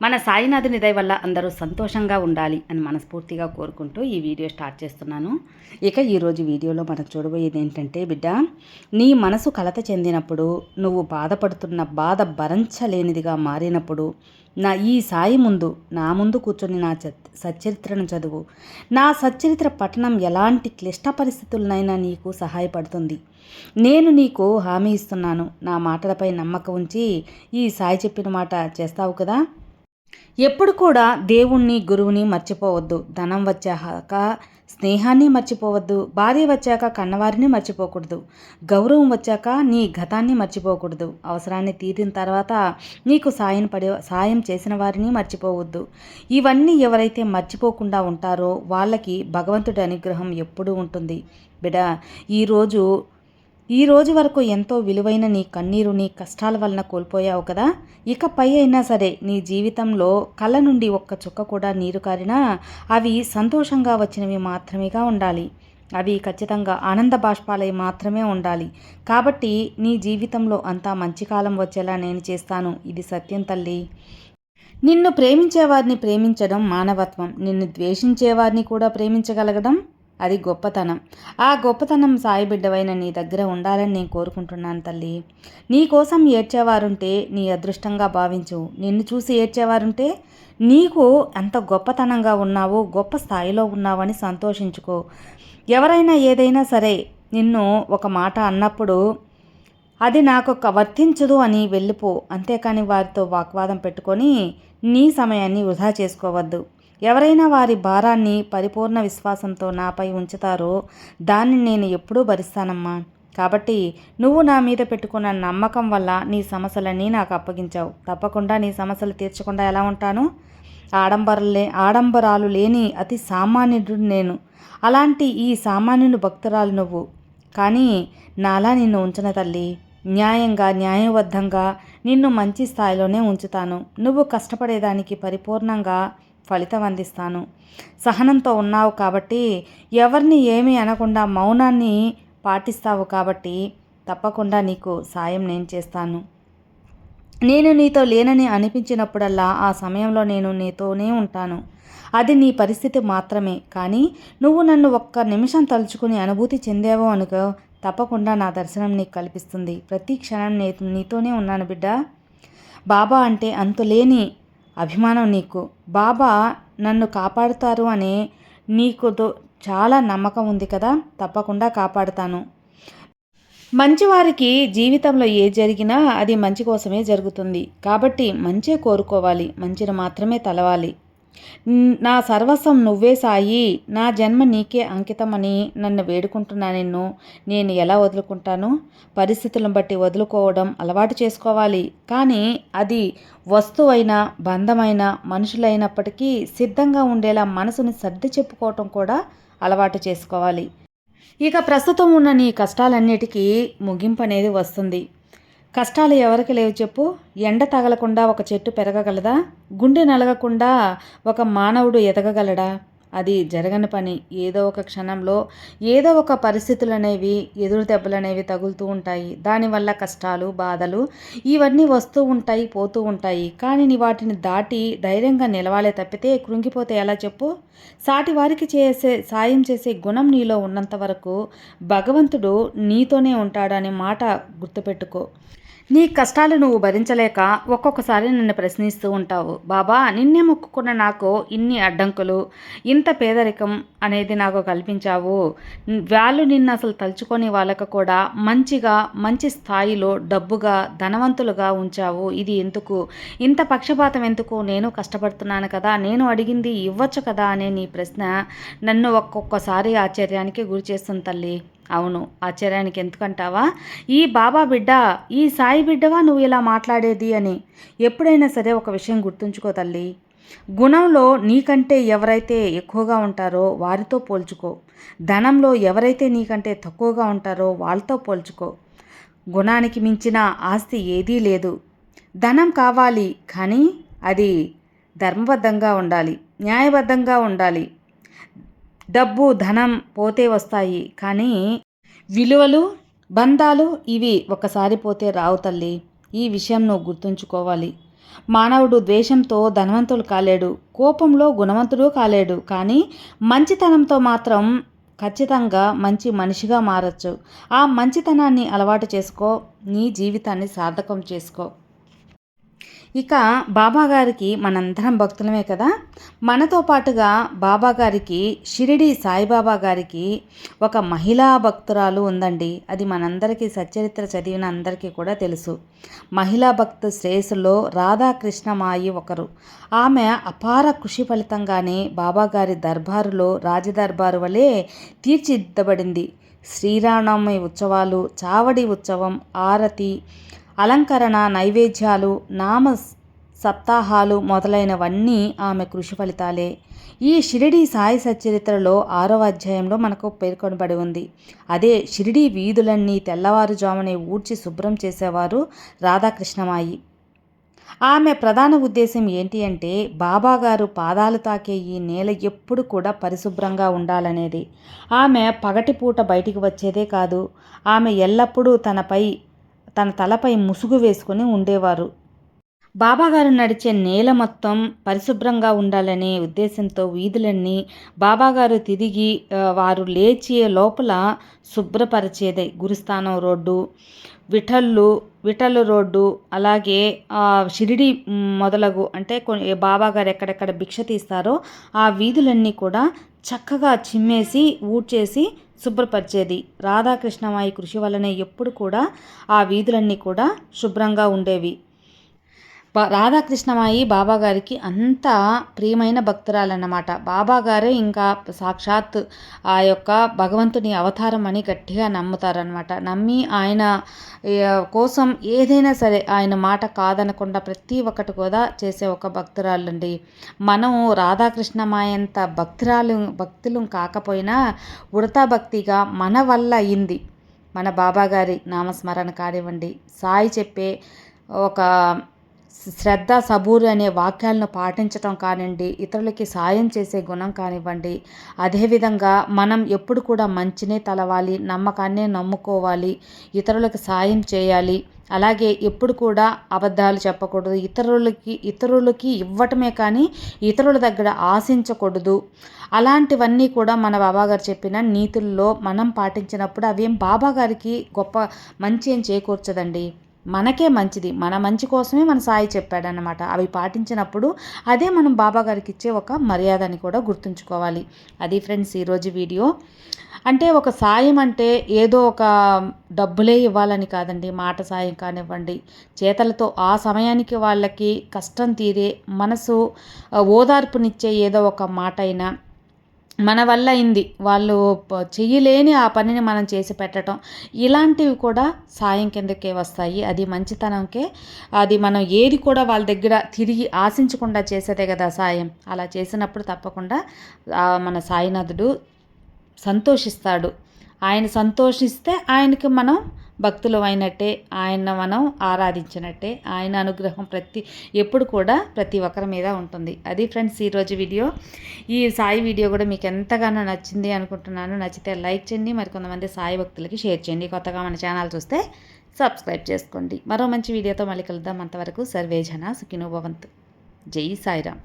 మన సాయినాథుని దయ వల్ల అందరూ సంతోషంగా ఉండాలి అని మనస్ఫూర్తిగా కోరుకుంటూ ఈ వీడియో స్టార్ట్ చేస్తున్నాను. ఇక ఈరోజు వీడియోలో మనం చూడబోయేది ఏంటంటే బిడ్డ నీ మనసు కలత చెందినప్పుడు నువ్వు బాధపడుతున్న బాధ భరించలేనిదిగా మారినప్పుడు నా ఈ సాయి ముందు నా ముందు కూర్చొని నా సచ్చరిత్రను చదువు. నా సచ్చరిత్ర పఠనం ఎలాంటి క్లిష్ట పరిస్థితులనైనా నీకు సహాయపడుతుంది. నేను నీకు హామీ ఇస్తున్నాను. నా మాటలపై నమ్మకం ఉంచి ఈ సాయి చెప్పిన మాట చేస్తావు కదా? ఎప్పుడు కూడా దేవుణ్ణి గురువుని మర్చిపోవద్దు. ధనం వచ్చాక స్నేహాన్ని మర్చిపోవద్దు. భార్య వచ్చాక కన్నవారిని మర్చిపోకూడదు. గౌరవం వచ్చాక నీ గతాన్ని మర్చిపోకూడదు. అవసరాన్ని తీరిన తర్వాత నీకు సాయం పడే సాయం చేసిన వారిని మర్చిపోవద్దు. ఇవన్నీ ఎవరైతే మర్చిపోకుండా ఉంటారో వాళ్ళకి భగవంతుడి అనుగ్రహం ఎప్పుడూ ఉంటుంది. బిడ ఈరోజు ఈ రోజు వరకు ఎంతో విలువైన నీ కన్నీరు నీ కష్టాల వలన కోల్పోయావు కదా. ఇకపై అయినా సరే నీ జీవితంలో కళ్ళ నుండి ఒక్క చుక్క కూడా నీరు కారినా అవి సంతోషంగా వచ్చినవి మాత్రమేగా ఉండాలి. అవి ఖచ్చితంగా ఆనంద బాష్పాలై మాత్రమే ఉండాలి. కాబట్టి నీ జీవితంలో అంతా మంచి కాలం వచ్చేలా నేను చేస్తాను. ఇది సత్యం తల్లి. నిన్ను ప్రేమించేవారిని ప్రేమించడం మానవత్వం. నిన్ను ద్వేషించేవారిని కూడా ప్రేమించగలగడం అది గొప్పతనం. ఆ గొప్పతనం సాయి బిడ్డవైన నీ దగ్గర ఉండాలని నేను కోరుకుంటున్నాను తల్లి. నీ కోసం ఏడ్చేవారుంటే నీ అదృష్టంగా భావించు. నిన్ను చూసి ఏడ్చేవారుంటే నీకు ఎంత గొప్పతనంగా ఉన్నావో గొప్ప స్థాయిలో ఉన్నావని సంతోషించుకో. ఎవరైనా ఏదైనా సరే నిన్ను ఒక మాట అన్నప్పుడు అది నాకు వర్తించదు అని వెళ్ళిపో. అంతేకాని వారితో వాగ్వాదం పెట్టుకొని నీ సమయాన్ని వృధా చేసుకోవద్దు. ఎవరైనా వారి భారాన్ని పరిపూర్ణ విశ్వాసంతో నాపై ఉంచుతారో దాన్ని నేను ఎప్పుడూ భరిస్తానమ్మా. కాబట్టి నువ్వు నా మీద పెట్టుకున్న నమ్మకం వల్ల నీ సమస్యలన్నీ నాకు అప్పగించావు. తప్పకుండా నీ సమస్యలు తీర్చకుండా ఎలా ఉంటాను? ఆడంబరలే ఆడంబరాలు లేని అతి సామాన్యుడు నేను. అలాంటి ఈ సామాన్యుని భక్తురాలు నువ్వు. కానీ నాలా నిన్ను ఉంచిన తల్లి. న్యాయంగా న్యాయబద్ధంగా నిన్ను మంచి స్థాయిలోనే ఉంచుతాను. నువ్వు కష్టపడేదానికి పరిపూర్ణంగా ఫలితం అందిస్తాను. సహనంతో ఉన్నావు కాబట్టి ఎవరిని ఏమీ అనకుండా మౌనాన్ని పాటిస్తావు కాబట్టి తప్పకుండా నీకు సాయం నేను చేస్తాను. నేను నీతో లేనని అనిపించినప్పుడల్లా ఆ సమయంలో నేను నీతోనే ఉంటాను. అది నీ పరిస్థితి మాత్రమే. కానీ నువ్వు నన్ను ఒక్క నిమిషం తలుచుకుని అనుభూతి చెందావో అనుకో తప్పకుండా నా దర్శనం నీకు కల్పిస్తుంది. ప్రతి క్షణం నేను నీతోనే ఉన్నాను బిడ్డ. బాబా అంటే అంతులేని అభిమానం నీకు. బాబా నన్ను కాపాడుతారు అని నీకు చాలా నమ్మకం ఉంది కదా? తప్పకుండా కాపాడుతాను. మంచివారికి జీవితంలో ఏ జరిగినా అది మంచి కోసమే జరుగుతుంది. కాబట్టి మంచే కోరుకోవాలి. మంచిని మాత్రమే తలవాలి. నా సర్వస్వం నువ్వే సాయి. నా జన్మ నీకే అంకితమని నన్ను వేడుకుంటున్నా నిన్ను. నేను ఎలా వదులుకుంటాను? పరిస్థితులను బట్టి వదులుకోవడం అలవాటు చేసుకోవాలి. కానీ అది వస్తువైన బంధమైన మనుషులైనప్పటికీ సిద్ధంగా ఉండేలా మనసుని సర్ది చెప్పుకోవటం కూడా అలవాటు చేసుకోవాలి. ఇక ప్రస్తుతం ఉన్న నీ కష్టాలన్నిటికీ ముగింపు అనేది వస్తుంది. కష్టాలు ఎవరికి లేవు చెప్పు. ఎండ తగలకుండా ఒక చెట్టు పెరగగలదా? గుండె నలగకుండా ఒక మానవుడు ఎదగగలడా? అది జరగని పని. ఏదో ఒక క్షణంలో ఏదో ఒక పరిస్థితులు అనేవి ఎదురు దెబ్బలు అనేవి తగులుతూ ఉంటాయి. దానివల్ల కష్టాలు బాధలు ఇవన్నీ వస్తూ ఉంటాయి పోతూ ఉంటాయి. కానీ నీ వాటిని దాటి ధైర్యంగా నిలవాలే తప్పితే కృంగిపోతే ఎలా చెప్పు? సాటి వారికి చేసే సాయం చేసే గుణం నీలో ఉన్నంత వరకు భగవంతుడు నీతోనే ఉంటాడనే మాట గుర్తుపెట్టుకో. నీ కష్టాలు నువ్వు భరించలేక ఒక్కొక్కసారి నన్ను ప్రశ్నిస్తూ ఉంటావు. బాబా నిన్నే మొక్కుకున్న నాకు ఇన్ని అడ్డంకులు ఇంత పేదరికం అనేది నాకు కల్పించావు. వాళ్ళు నిన్ను అసలు తలుచుకొని వాళ్ళకు కూడా మంచిగా మంచి స్థాయిలో డబ్బుగా ధనవంతులుగా ఉంచావు. ఇది ఎందుకు? ఇంత పక్షపాతం ఎందుకు? నేను కష్టపడుతున్నాను కదా నేను అడిగింది ఇవ్వచ్చు కదా అనే నీ ప్రశ్న నన్ను ఒక్కొక్కసారి ఆశ్చర్యానికి గురి చేస్తుంది తల్లి. అవును ఆశ్చర్యానికి ఎందుకంటావా? ఈ బాబా బిడ్డ ఈ సాయి బిడ్డవా నువ్వు ఇలా మాట్లాడేది అని? ఎప్పుడైనా సరే ఒక విషయం గుర్తుంచుకో తల్లి. గుణంలో నీకంటే ఎవరైతే ఎక్కువగా ఉంటారో వారితో పోల్చుకో. ధనంలో ఎవరైతే నీకంటే తక్కువగా ఉంటారో వాళ్ళతో పోల్చుకో. గుణానికి మించిన ఆస్తి ఏదీ లేదు. ధనం కావాలి కానీ అది ధర్మబద్ధంగా ఉండాలి న్యాయబద్ధంగా ఉండాలి. డబ్బు ధనం పోతే వస్తాయి. కానీ విలువలు బంధాలు ఇవి ఒకసారి పోతే రావు తల్లి. ఈ విషయం నువ్వు గుర్తుంచుకోవాలి. మానవుడు ద్వేషంతో ధనవంతుడు కాలేడు. కోపంలో గుణవంతుడు కాలేడు. కానీ మంచితనంతో మాత్రం ఖచ్చితంగా మంచి మనిషిగా మారచ్చు. ఆ మంచితనాన్ని అలవాటు చేసుకో. నీ జీవితాన్ని సార్థకం చేసుకో. ఇక బాబా గారికి మనందరం భక్తులమే కదా? మనతో పాటుగా బాబాగారికి షిరిడి సాయిబాబా గారికి ఒక మహిళా భక్తురాలు ఉందండి. అది మనందరికీ సచ్చరిత్ర చదివిన అందరికీ కూడా తెలుసు. మహిళా భక్తు శ్రేయస్సులో రాధాకృష్ణమాయి ఒకరు. ఆమె అపార కృషి ఫలితంగానే బాబాగారి దర్బారులో రాజదర్బారు వలె తీర్చిదిద్దబడింది. శ్రీరామనవమి ఉత్సవాలు చావడి ఉత్సవం ఆరతి అలంకరణ నైవేద్యాలు నామ సప్తాహాలు మొదలైనవన్నీ ఆమె కృషి ఫలితాలే. ఈ షిరిడి సాయి సచరిత్రలో ఆరవ అధ్యాయంలో మనకు పేర్కొనబడి ఉంది. అదే షిరిడి వీధులన్నీ తెల్లవారుజామునే ఊడ్చి శుభ్రం చేసేవారు రాధాకృష్ణమాయి. ఆమె ప్రధాన ఉద్దేశం ఏంటి అంటే బాబాగారు పాదాలు తాకే ఈ నేల ఎప్పుడు కూడా పరిశుభ్రంగా ఉండాలనేది. ఆమె పగటిపూట బయటికి వచ్చేదే కాదు ఆమె ఎల్లప్పుడూ తనపై తన తలపై ముసుగు వేసుకుని ఉండేవారు. బాబాగారు నడిచే నేల మొత్తం పరిశుభ్రంగా ఉండాలనే ఉద్దేశంతో వీధులన్నీ బాబాగారు తిరిగి వారు లేచే లోపల శుభ్రపరిచేదే. గురుస్థానం రోడ్డు విఠల్లు విఠల్ రోడ్డు అలాగే షిరిడి మొదలగు అంటే కొన్ని బాబాగారు ఎక్కడెక్కడ భిక్ష తీస్తారో ఆ వీధులన్నీ కూడా చక్కగా చిమ్మేసి ఊడ్చేసి శుభ్రపరిచేది. రాధాకృష్ణమాయి కృషి వల్లనే ఎప్పుడు కూడా ఆ వీధులన్నీ కూడా శుభ్రంగా ఉండేవి. రాధాకృష్ణమాయి బాబాగారికి అంత ప్రియమైన భక్తురాలన్నమాట. బాబాగారే ఇంకా సాక్షాత్ ఆ యొక్క భగవంతుని అవతారం అని గట్టిగా నమ్ముతారనమాట నమ్మి ఆయన కోసం ఏదైనా సరే ఆయన మాట కాదనకుండా ప్రతి ఒక్కటి కూడా చేసే ఒక భక్తురాలండి. మనం రాధాకృష్ణమాయంత భక్తురాలు భక్తులు కాకపోయినా ఉడతా భక్తిగా మన వల్ల అయింది. మన బాబాగారి నామస్మరణ కానివ్వండి సాయి చెప్పే ఒక శ్రద్ధ సబూరు అనే వాక్యాలను పాటించటం కానివ్వండి ఇతరులకి సాయం చేసే గుణం కానివ్వండి అదేవిధంగా మనం ఎప్పుడు కూడా మంచినే తలవాలి నమ్మకాన్నే నమ్ముకోవాలి ఇతరులకు సాయం చేయాలి అలాగే ఎప్పుడు కూడా అబద్ధాలు చెప్పకూడదు ఇతరులకి ఇతరులకి ఇవ్వటమే కానీ ఇతరుల దగ్గర ఆశించకూడదు. అలాంటివన్నీ కూడా మన బాబాగారు చెప్పిన నీతుల్లో మనం పాటించినప్పుడు అవేం బాబాగారికి గొప్ప మంచి ఏం చేకూర్చదండి? మనకే మంచిది. మన మంచి కోసమే మన సాయి చెప్పాడనమాట అవి పాటించినప్పుడు అదే మనం బాబా గారికి ఇచ్చే ఒక మర్యాద అని కూడా గుర్తుంచుకోవాలి. అది ఫ్రెండ్స్ ఈరోజు వీడియో. అంటే ఒక సాయం అంటే ఏదో ఒక డబ్బులే ఇవ్వాలని కాదండి. మాట సాయం కానివ్వండి. చేతలతో ఆ సమయానికి వాళ్ళకి కష్టం తీరే మనసు ఓదార్పునిచ్చే ఏదో ఒక మాట అయినా మన వల్ల అయింది. వాళ్ళు చెయ్యలేని ఆ పనిని మనం చేసి పెట్టడం ఇలాంటివి కూడా సాయం కిందకే వస్తాయి. అది మంచితనంకే. అది మనం ఏది కూడా వాళ్ళ దగ్గర తిరిగి ఆశించకుండా చేసేదే కదా సాయం. అలా చేసినప్పుడు తప్పకుండా మన సాయినాథుడు సంతోషిస్తాడు. ఆయన సంతోషిస్తే ఆయనకి మనం భక్తులు అయినట్టే ఆయన మనం ఆరాధించినట్టే ఆయన అనుగ్రహం ప్రతి ఎప్పుడు కూడా ప్రతి ఒక్కరి మీద ఉంటుంది. అది ఫ్రెండ్స్ ఈరోజు వీడియో. ఈ సాయి వీడియో కూడా మీకు ఎంతగానో నచ్చింది అనుకుంటున్నాను. నచ్చితే లైక్ చేయండి మరి కొంతమంది సాయి భక్తులకి షేర్ చేయండి. కొత్తగా మన ఛానల్ చూస్తే సబ్స్క్రైబ్ చేసుకోండి. మరో మంచి వీడియోతో మళ్ళీ కలుద్దాం. అంతవరకు సర్వేజన సుఖినోభవంతు జై సాయిరామ్.